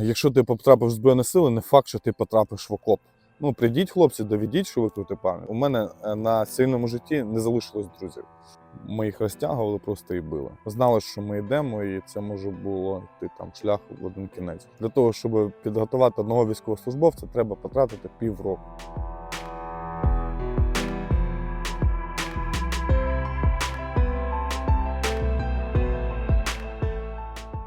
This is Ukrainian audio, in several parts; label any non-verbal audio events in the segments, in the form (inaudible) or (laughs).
Якщо ти потрапиш в збройні сили, не факт, що ти потрапиш в окоп. Ну, прийдіть, хлопці, доведіть, що ви і пам'ять. У мене е, на цивільному житті не залишилось друзів. Ми їх розтягували просто і били. Знали, що ми йдемо, і це може було йти там шлях в один кінець. Для того, щоб підготувати одного військовослужбовця, треба потратити півроку.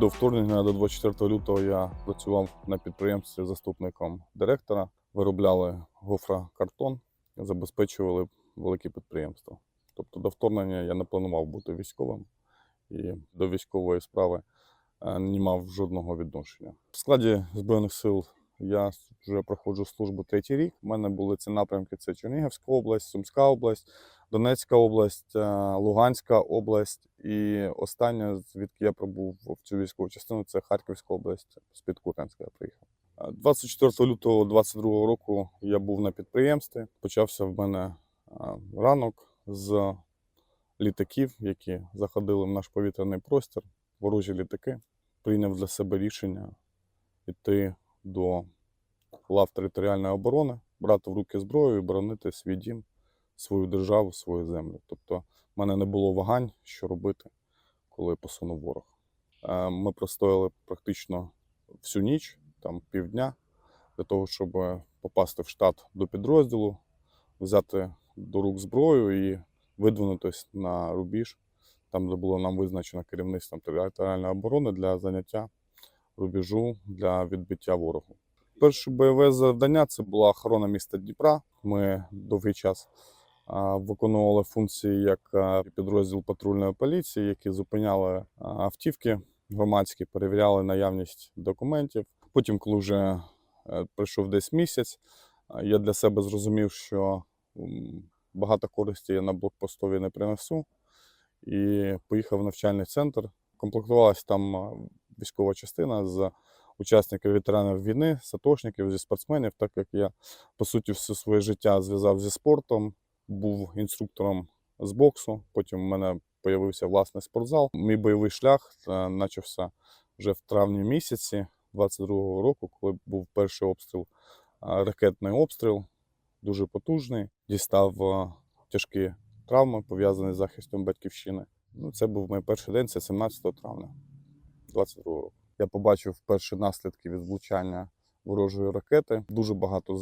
До вторгнення до 24 лютого я працював на підприємстві заступником директора. Виробляли гофрокартон, забезпечували великі підприємства. Тобто до вторгнення я не планував бути військовим і до військової справи е, не мав жодного відношення. В складі Збройних сил я вже проходжу службу третій рік. У мене були ці напрямки: це Чернігівська область, Сумська область, Донецька область, е, Луганська область. І останнє, звідки я пробув в цю військову частину, це Харківська область. З-під Куп'янська я приїхав. Е, 24 лютого 22 року я був на підприємстві. Почався в мене е, ранок з літаків, які заходили в наш повітряний простір, ворожі літаки. Прийняв для себе рішення йти до лав територіальної оборони, брати в руки зброю і боронити свій дім, свою державу, свою землю. Тобто в мене не було вагань, що робити, коли посунув ворог. Е, Ми простояли практично всю ніч, там півдня, для того, щоб попасти в штат до підрозділу, взяти до рук зброю і видвинутись на рубіж, там, де було нам визначено керівництвом територіальної оборони для заняття рубежу для відбиття ворогу. Перше бойове завдання це була охорона міста Дніпра. Ми довгий час виконували функції як підрозділ патрульної поліції, які зупиняли автівки громадські, перевіряли наявність документів. Потім, коли вже е, пройшов десь місяць, я для себе зрозумів, що багато користі я на блокпостові не принесу. І поїхав в навчальний центр. Комплектувалась там військова частина з учасників ветеранів війни, сатошників, зі спортсменів, так як я по суті все своє життя зв'язав зі спортом, був інструктором з боксу. Потім у мене з'явився власний спортзал. Мій бойовий шлях е, почався вже в травні місяці 22-го року, коли був перший обстріл, е, ракетний обстріл, дуже потужний. Дістав е, тяжкі травми, пов'язані з захистом батьківщини. Ну, це був мій перший день, це 17 травня 22 року. Я побачив перші наслідки від влучання ворожої ракети. Дуже багато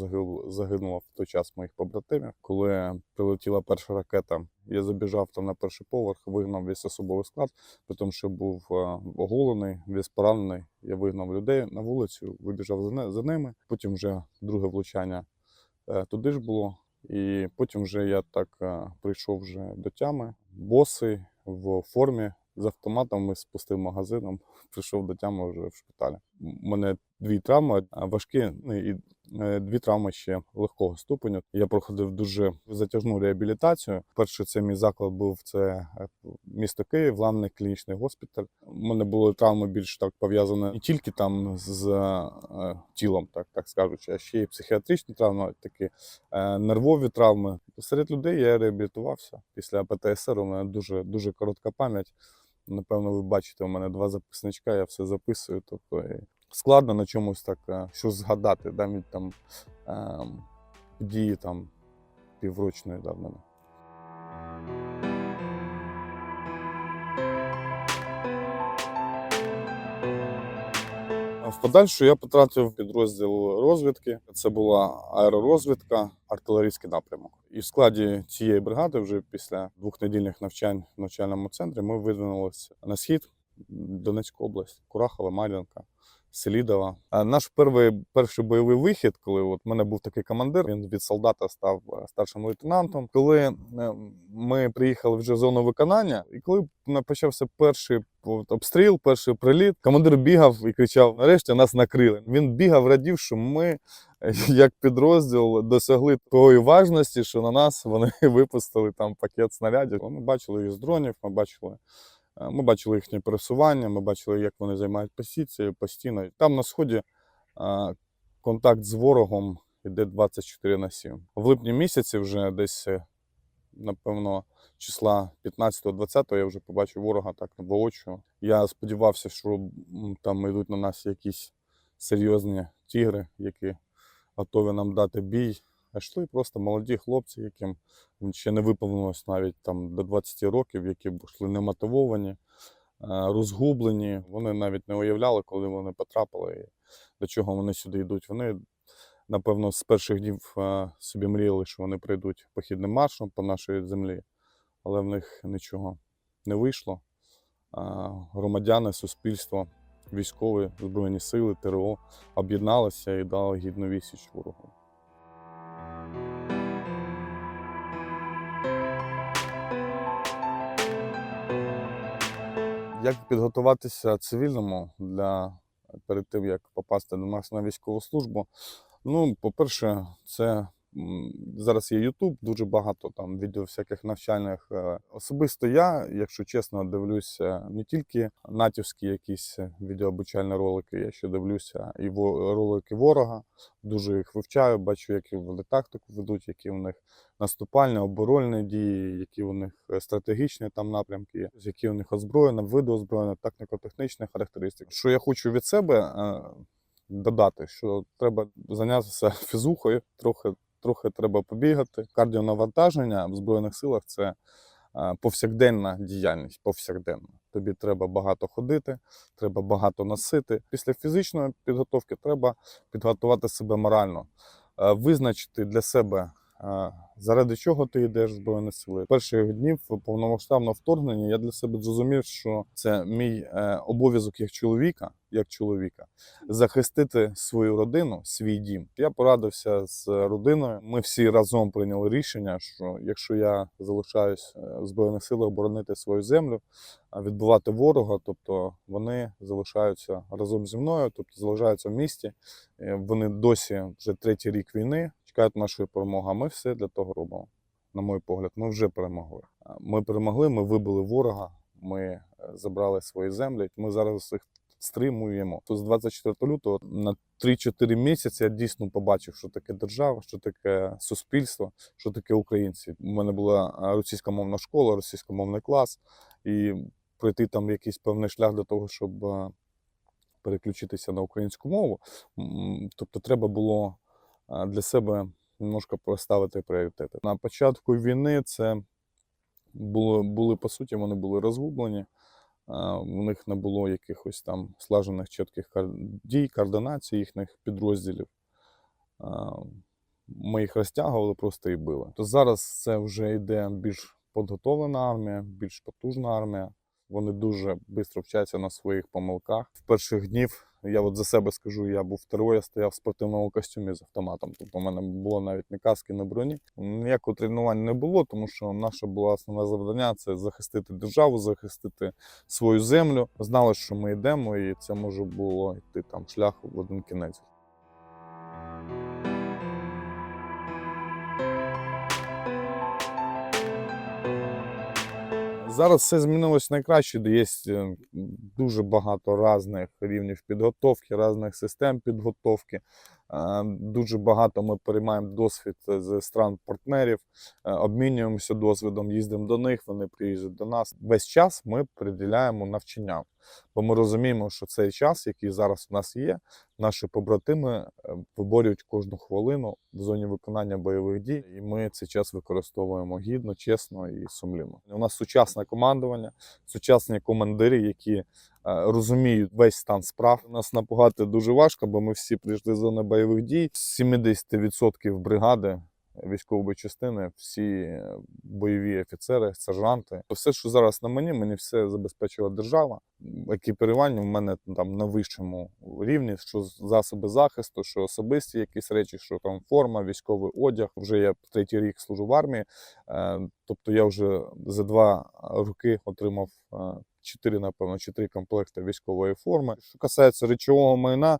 загинуло в той час моїх побратимів. Коли прилетіла перша ракета, я забіжав там на перший поверх, вигнав весь особовий склад, при тому, що був е, оголений, весь поранений. Я вигнав людей на вулицю, вибіжав за, ними. Потім вже друге влучання е, туди ж було. І потім вже я так е, прийшов вже до тями, босий в формі з автоматом і з пустим магазином. (laughs) Прийшов до тями вже в шпиталі. Мене дві травми важкі, ну і е, дві травми ще легкого ступеню. Я проходив дуже затяжну реабілітацію. Перший це мій заклад був це е, місто Київ, Ламний клінічний госпіталь. У мене були травми більш так пов'язані не тільки там з е, тілом, так, так скажучи, а ще й психіатричні травми, такі нервові травми. Серед людей я реабілітувався після ПТСР. У мене дуже дуже коротка пам'ять. Напевно, ви бачите, у мене два записничка, я все записую. Тобто складно на чомусь так е, щось згадати, навіть там е, події там піврочної давнини. В подальшу я потратив підрозділ розвідки. Це була аеророзвідка, артилерійський напрямок. І в складі цієї бригади, вже після двох недільних навчань в навчальному центрі, ми видвинулися на схід, Донецьку область, Курахова, Мар'їнка, Селідова. А наш перший, перший бойовий вихід, коли от мене був такий командир, він від солдата став е, старшим лейтенантом. Коли е, ми приїхали вже в зону виконання, і коли почався перший от, обстріл, перший приліт, командир бігав і кричав: нарешті нас накрили. Він бігав, радів, що ми, е, (laughs) як підрозділ, досягли такої важності, що на нас вони (laughs) випустили там пакет снарядів. Ми бачили їх з дронів, ми бачили. Е, Ми бачили їхнє пересування, ми бачили, як вони займають позиції постійно. Там на сході е, контакт з ворогом йде 24 на 7. В липні місяці вже десь, е, напевно, числа 15-20 я вже побачив ворога так воочию. Я сподівався, що там йдуть на нас якісь серйозні тігри, які готові нам дати бій. А йшли просто молоді хлопці, яким ще не виповнилось навіть там до 20 років, які йшли немотивовані, е, розгублені. Вони навіть не уявляли, коли вони потрапили і до чого вони сюди йдуть. Вони, напевно, з перших днів е, собі мріяли, що вони прийдуть похідним маршем по нашій землі, але в них нічого не вийшло. Громадяни, суспільство, військові, збройні сили, ТРО об'єдналися і дали гідну відсіч ворогу. Як підготуватися цивільному для перед тим, як попасти до нас на військову службу? Ну, по-перше, це зараз є YouTube, дуже багато там відео всяких навчальних. Е, Особисто я, якщо чесно, дивлюся не тільки натівські якісь відеообучальні ролики, я ще дивлюся і ролики ворога. Дуже їх вивчаю, бачу, які вони тактику ведуть, які у них наступальні, оборонні дії, які у них е, стратегічні там напрямки, є, які у них озброєння, види озброєння, тактико-технічні характеристики. Що я хочу від себе е, додати, що треба зайнятися (laughs) фізухою, трохи, трохи треба побігати. Кардіонавантаження в Збройних силах це е, повсякденна діяльність, повсякденна. Тобі треба багато ходити, треба багато носити. Після фізичної підготовки треба підготувати себе морально, е, визначити для себе, заради чого ти йдеш в Збройні Сили. Перших днів повномасштабного вторгнення я для себе зрозумів, що це мій е, обов'язок як чоловіка, як чоловіка, захистити свою родину, свій дім. Я порадився з родиною. Ми всі разом прийняли рішення, що якщо я залишаюсь е, в Збройних силах боронити свою землю, а відбивати ворога, тобто вони залишаються разом зі мною, тобто залишаються в місті. Е, Вони досі вже третій рік війни чекають нашої перемоги. А ми все для того робимо. На мій погляд, ми вже перемогли. Ми перемогли, ми вибили ворога, ми е, забрали свої землі. Ми зараз їх стримуємо. То з 24 лютого на 3-4 місяці я дійсно побачив, що таке держава, що таке суспільство, що таке українці. У мене була е, російськомовна школа, російськомовний клас, і пройти там якийсь певний шлях для того, щоб е, переключитися на українську мову. Тобто, треба було для себе немножко проставити пріоритети. На початку війни це було, були, по суті, вони були розгублені. У них не було якихось там слажених чітких дій, координацій їхніх підрозділів. Ми їх розтягували просто і били. То зараз це вже йде більш підготовлена армія, більш потужна армія. Вони дуже швидко вчаться на своїх помилках. В перших днів я от за себе скажу, я був второй, я стояв в спортивному костюмі з автоматом. Тобто, у мене було навіть не каски, не броні. Ніякого тренувань не було, тому що наше було основне завдання це захистити державу, захистити свою землю. Знали, що ми йдемо, і це може було йти там шлях в один кінець. Зараз все змінилось найкраще, є е, дуже багато різних рівнів підготовки, різних систем підготовки. Е, Дуже багато ми переймаємо досвід з стран-партнерів, е, обмінюємося досвідом, їздимо до них, вони приїжджають до нас. Весь час ми приділяємо навчанням, бо ми розуміємо, що цей час, який зараз у нас є, наші побратими е, виборюють кожну хвилину в зоні виконання бойових дій, і ми цей час використовуємо гідно, чесно і сумлінно. У нас сучасне командування, сучасні командири, які е, розуміють весь стан справ. Нас напугати дуже важко, бо ми всі прийшли з зони бойових дій. З 70% бригади військової частини, всі е, бойові офіцери, сержанти. Все, що зараз на мені, мені все забезпечила держава. Екіпірування в мене там на вищому рівні, що засоби захисту, що особисті якісь речі, що там форма, військовий одяг. Вже я третій рік служу в армії. Е, Тобто я вже за два роки отримав е, чотири, напевно, чотири комплекти військової форми. Що касається речового майна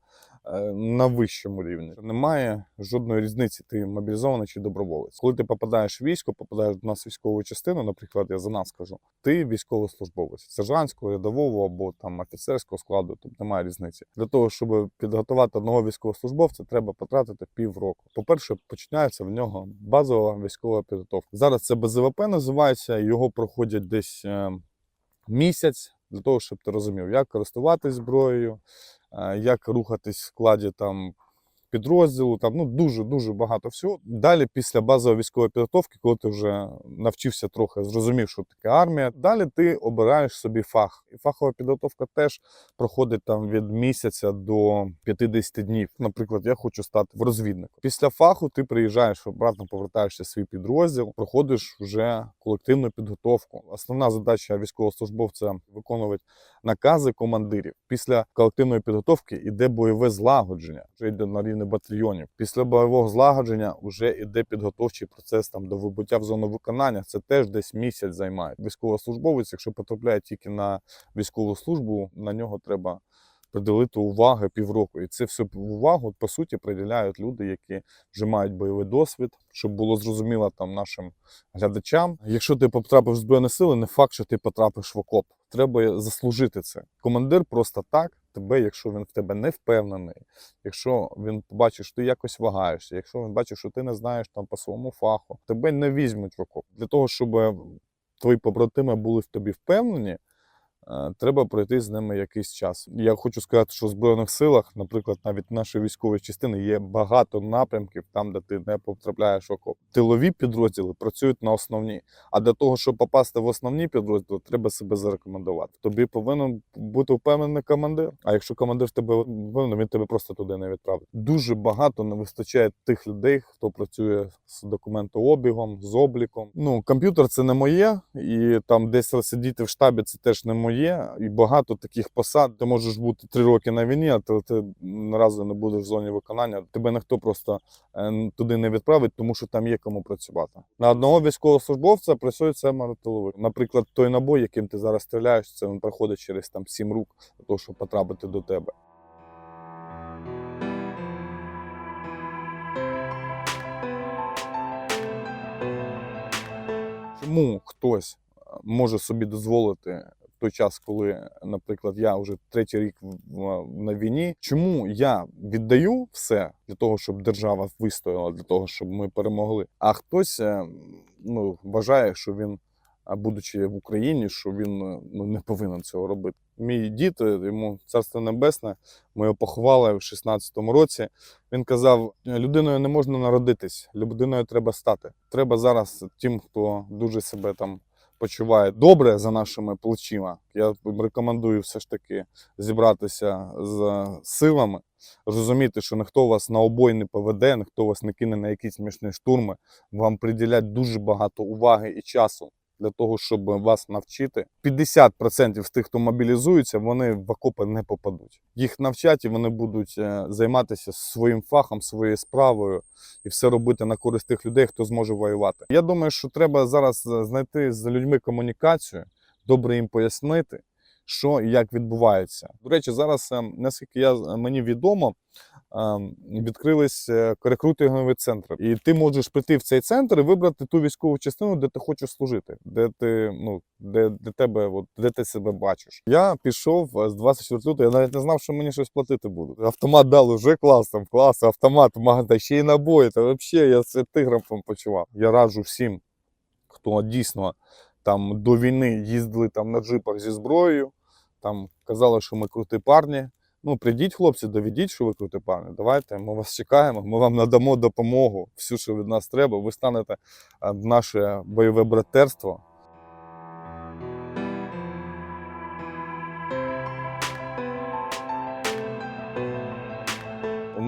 на вищому рівні, немає жодної різниці, ти мобілізований чи доброволець. Коли ти попадаєш в військо, попадаєш до нас військову частину, наприклад, я за нас кажу, ти військовослужбовець сержантського, рядового або там офіцерського складу, тобто немає різниці. Для того, щоб підготувати одного військовослужбовця, треба потратити півроку. По-перше, починається в нього базова військова підготовка. Зараз це БЗВП називається, його проходять десь е, місяць для того, щоб ти розумів, як користуватись зброєю, е, як рухатись в складі там підрозділу, там ну дуже дуже багато всього. Далі, після базової військової підготовки, коли ти вже навчився трохи, зрозумів, що таке армія. Далі ти обираєш собі фах. І фахова підготовка теж проходить там від місяця до 50 днів. Наприклад, я хочу стати в розвідником. Після фаху ти приїжджаєш обратно, повертаєшся в свій підрозділ, проходиш вже колективну підготовку. Основна задача військовослужбовця виконувати накази командирів. Після колективної підготовки йде бойове злагодження, вже йде на рівні батальйонів. Після бойового злагодження вже йде підготовчий процес там до вибуття в зону виконання. Це теж десь місяць займає. Військовослужбовець, якщо потрапляє тільки на військову службу, на нього треба. Приділити уваги півроку, і це все увагу по суті приділяють люди, які вже мають бойовий досвід, щоб було зрозуміло там нашим глядачам. Якщо ти потрапиш в збройні сили, не факт, що ти потрапиш в окоп. Треба заслужити це. Командир просто так тебе, якщо він в тебе не впевнений, якщо він побачить, що ти якось вагаєшся, якщо він бачить, що ти не знаєш там по своєму фаху, тебе не візьмуть в окоп. Для того, щоб твої побратими були в тобі впевнені. Е, Треба пройти з ними якийсь час. Я хочу сказати, що в Збройних силах, наприклад, навіть нашої військової частини є багато напрямків, там, де ти не потрапляєш в окоп. Тилові підрозділи працюють на основні. А для того, щоб попасти в основні підрозділи, треба себе зарекомендувати. Тобі повинен бути впевнений командир. А якщо командир тебе впевнений, він тебе просто туди не відправить. Дуже багато не вистачає тих людей, хто працює з документообігом, з обліком. Ну, комп'ютер це не моє, і там десь сидіти в штабі це теж не моє. І багато таких посад. Ти можеш бути три роки на війні, а ти, ти наразі не будеш в зоні виконання. Тебе ніхто просто е, туди не відправить, тому що там є кому працювати. На одного військовослужбовця працює семеро тилових. Наприклад, той набой, яким ти зараз стріляєш, це він проходить через там сім рук для того, щоб потрапити до тебе. Чому хтось е, може собі дозволити той час, коли, наприклад, я вже третій рік на війні, чому я віддаю все для того, щоб держава вистояла, для того, щоб ми перемогли? А хтось е, ну, вважає, що він, будучи в Україні, що він е, ну, не повинен цього робити. Мій дід, е, йому царство небесне, ми його поховали в 16-му році. Він казав: людиною не можна народитись, людиною треба стати. Треба зараз тим, хто дуже себе там почуває добре за нашими плечима. Я рекомендую все ж таки зібратися з силами, розуміти, що ніхто вас на обой не поведе, ніхто вас не кине на якісь смішні штурми. Вам приділять дуже багато уваги і часу. Для того, щоб вас навчити, 50% з тих, хто мобілізується, вони в окопи не попадуть. Їх навчать і вони будуть е, займатися своїм фахом, своєю справою і все робити на користь тих людей, хто зможе воювати. Я думаю, що треба зараз е, знайти з людьми комунікацію, добре їм пояснити, що і як відбувається. До речі, зараз, е, наскільки я мені відомо, е, відкрились е, рекрутингові центри, і ти можеш прийти в цей центр і вибрати ту військову частину, де ти хочеш служити, де ти ну де, де тебе, от де ти себе бачиш. Я пішов е, з 24 лютого, я навіть не знав, що мені щось платити будуть. Автомат дали вже клас, там клас, автомат, магазин, ще й набої. Та взагалі я це тигром почував. Я раджу всім, хто дійсно там до війни їздили там на джипах зі зброєю, там казали, що ми круті парні. Ну, прийдіть, хлопці, доведіть, що ви крути парні. Давайте, ми вас чекаємо, ми вам надамо допомогу, всю, що від нас треба. Ви станете е, в наше бойове братерство.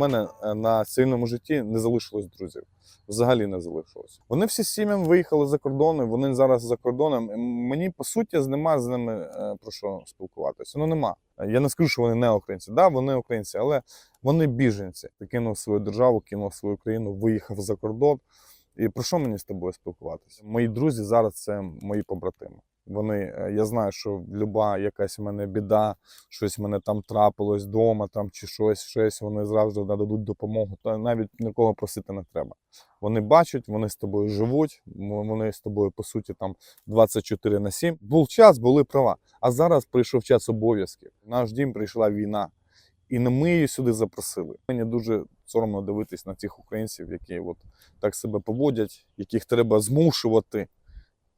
Мене е, на цивільному житті не залишилось друзів. Взагалі не залишилось. Вони всі сім'ям виїхали за кордон, вони зараз за кордоном. Мені по суті нема з ними е, про що спілкуватися. Ну нема. Я не скажу, що вони не українці. Да, вони українці, але вони біженці. Ти кинув свою державу, кинув свою країну, виїхав за кордон. І про що мені з тобою спілкуватися? Мої друзі зараз це мої побратими. Вони, е, я знаю, що люба якась в мене біда, щось в мене там трапилось вдома, там чи щось, щось, вони зразу нададуть допомогу. Та навіть нікого просити не треба. Вони бачать, вони з тобою живуть, вони з тобою, по суті, там 24 на 7. Був час, були права. А зараз прийшов час обов'язків. Наш дім прийшла війна. І не ми її сюди запросили. Мені дуже соромно дивитись на тих українців, які от так себе поводять, яких треба змушувати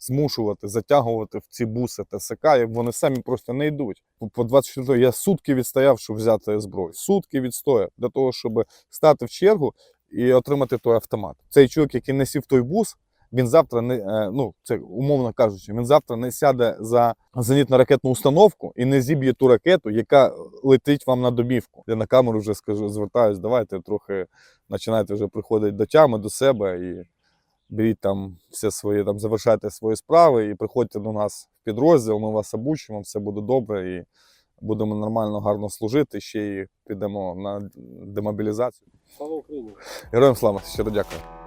змушувати, затягувати в ці буси ТСК, як вони самі просто не йдуть. По- По 24 я сутки відстояв, щоб взяти зброю. Сутки відстояв для того, щоб стати в чергу і отримати той автомат. Цей чоловік, який не сів той бус, він завтра не е, ну це умовно кажучи, він завтра не сяде за зенітно-ракетну установку і не зіб'є ту ракету, яка летить вам на домівку. Я на камеру вже скажу, звертаюсь, давайте трохи починайте вже приходити до тями, до себе і беріть там все своє, там завершайте свої справи і приходьте до нас в підрозділ. Ми вас обучимо, все буде добре і будемо нормально, гарно служити. Ще й підемо на демобілізацію. Слава Україні! Героям слава, щиро дякую.